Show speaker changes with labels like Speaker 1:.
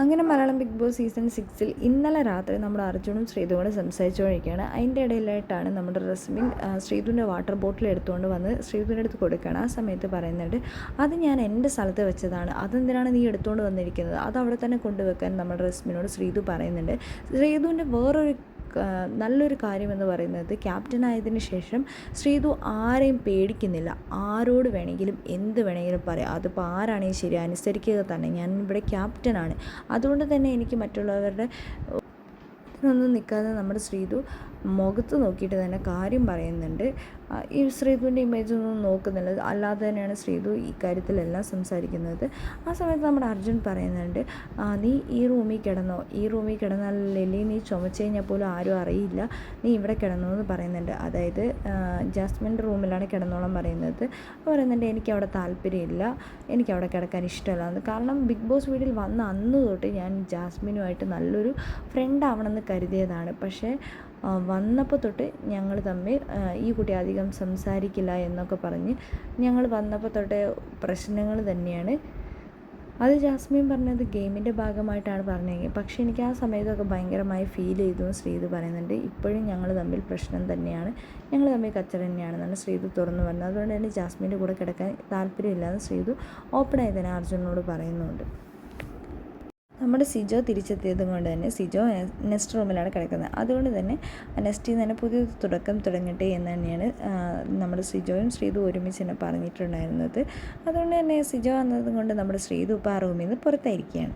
Speaker 1: അങ്ങനെ Malayalam big boss season സിക്സിൽ ഇന്നലെ രാത്രി നമ്മുടെ അർജുനും ശ്രീധുവും സംസാരിച്ചുകൊണ്ടിരിക്കുകയാണ്. അതിന്റെ ഇടയിലായിട്ടാണ് നമ്മുടെ റസ്മിൻ ശ്രീധുവിന്റെ വാട്ടർ ബോട്ടിൽ എടുത്തുകൊണ്ട് വന്ന് ശ്രീധുവിന്റെ അടുത്ത് കൊടുക്കുകയാണ്. ആ സമയത്ത് പറയുന്നുണ്ട് അത് ഞാൻ എന്റെ സ്ഥലത്ത് വെച്ചതാണ്. അതെന്തിനാണ് നീ എടുത്തുകൊണ്ട് വന്നിരിക്കുന്നത്? അത് അവിടെ തന്നെ കൊണ്ടുവെക്കാൻ നമ്മുടെ റസ്മിനോട് ശ്രീധു പറയുന്നുണ്ട്. ശ്രീധുവിന്റെ വേറൊരു നല്ലൊരു കാര്യമെന്ന് പറയുന്നത് ക്യാപ്റ്റൻ ആയതിനു ശേഷം ശ്രീതു ആരെയും പേടിക്കുന്നില്ല. ആരോട് വേണമെങ്കിലും എന്ത് വേണമെങ്കിലും പറയാം. അതിപ്പോൾ ആരാണെങ്കിലും ശരി അനുസരിക്കുക തന്നെ. ഞാൻ ഇവിടെ ക്യാപ്റ്റനാണ്. അതുകൊണ്ട് തന്നെ എനിക്ക് മറ്റുള്ളവരുടെ ഒന്നും നിൽക്കാതെ നമ്മുടെ ശ്രീതു മുഖത്ത് നോക്കിയിട്ട് തന്നെ കാര്യം പറയുന്നുണ്ട്. ഈ ശ്രീതുവിന്റെ ഇമേജ് ഒന്നും നോക്കുന്നില്ല. അല്ലാതെ തന്നെയാണ് ശ്രീതു ഈ കാര്യത്തിലെല്ലാം സംസാരിക്കുന്നത്. ആ സമയത്ത് നമ്മുടെ അർജുൻ പറയുന്നുണ്ട് നീ ഈ റൂമിൽ കിടന്നോ. ഈ റൂമിൽ കിടന്നാലല്ലേ നീ ചുമച്ചു കഴിഞ്ഞാൽ പോലും ആരും അറിയില്ല. നീ ഇവിടെ കിടന്നോ എന്ന് പറയുന്നുണ്ട്. അതായത് ജാസ്മിന്റെ റൂമിലാണ് കിടന്നോളം പറയുന്നത്. പറയുന്നുണ്ട് എനിക്ക് അവിടെ താല്പര്യമില്ല. എനിക്ക് അവിടെ കിടക്കാൻ ഇഷ്ടമല്ല കാരണം ബിഗ് ബോസ് വീട്ടിൽ വന്ന അന്ന് തൊട്ട് ഞാൻ ജാസ്മിനുമായിട്ട് നല്ലൊരു ഫ്രണ്ട് ആവണമെന്ന് കരുതിയതാണ്. പക്ഷേ വന്നപ്പോൾ തൊട്ട് ഞങ്ങൾ തമ്മിൽ ഈ കുട്ടി അധികം സംസാരിക്കില്ല എന്നൊക്കെ പറഞ്ഞ് ഞങ്ങൾ വന്നപ്പോൾ തൊട്ടേ പ്രശ്നങ്ങൾ തന്നെയാണ്. അത് ജാസ്മിൻ പറഞ്ഞത് ഗെയിമിന്റെ ഭാഗമായിട്ടാണ് പറഞ്ഞെങ്കിൽ പക്ഷേ എനിക്ക് ആ സമയത്തൊക്കെ ഭയങ്കരമായി ഫീൽ ചെയ്തു ശ്രീത് പറയുന്നുണ്ട്. ഇപ്പോഴും ഞങ്ങൾ തമ്മിൽ പ്രശ്നം തന്നെയാണ്. ഞങ്ങൾ തമ്മിൽ കച്ചറ തന്നെയാണെന്നാണ് ശ്രീത് തുറന്നു പറഞ്ഞത്. അതുകൊണ്ട് തന്നെ ജാസ്മിന്റെ കൂടെ കിടക്കാൻ താല്പര്യമില്ലാന്ന് ശ്രീതു ഓപ്പണായി തന്നെ അർജുനോട് പറയുന്നുണ്ട്. നമ്മുടെ സിജോ തിരിച്ചെത്തിയത് കൊണ്ട് തന്നെ സിജോ നെസ്റ്റ് റൂമിലാണ് കിടക്കുന്നത്. അതുകൊണ്ട് തന്നെ നെസ്റ്റിൽ നിന്ന് തന്നെ പുതിയ തുടക്കം തുടങ്ങട്ടെ എന്ന് തന്നെയാണ് നമ്മുടെ സിജോയും ശ്രീതു ഒരുമിച്ച് തന്നെ പറഞ്ഞിട്ടുണ്ടായിരുന്നത്. അതുകൊണ്ട് തന്നെ സിജോ വന്നത് കൊണ്ട് നമ്മുടെ ശ്രീതു ഇപ്പോൾ ആ റൂമിൽ നിന്ന് പുറത്തായിരിക്കുകയാണ്.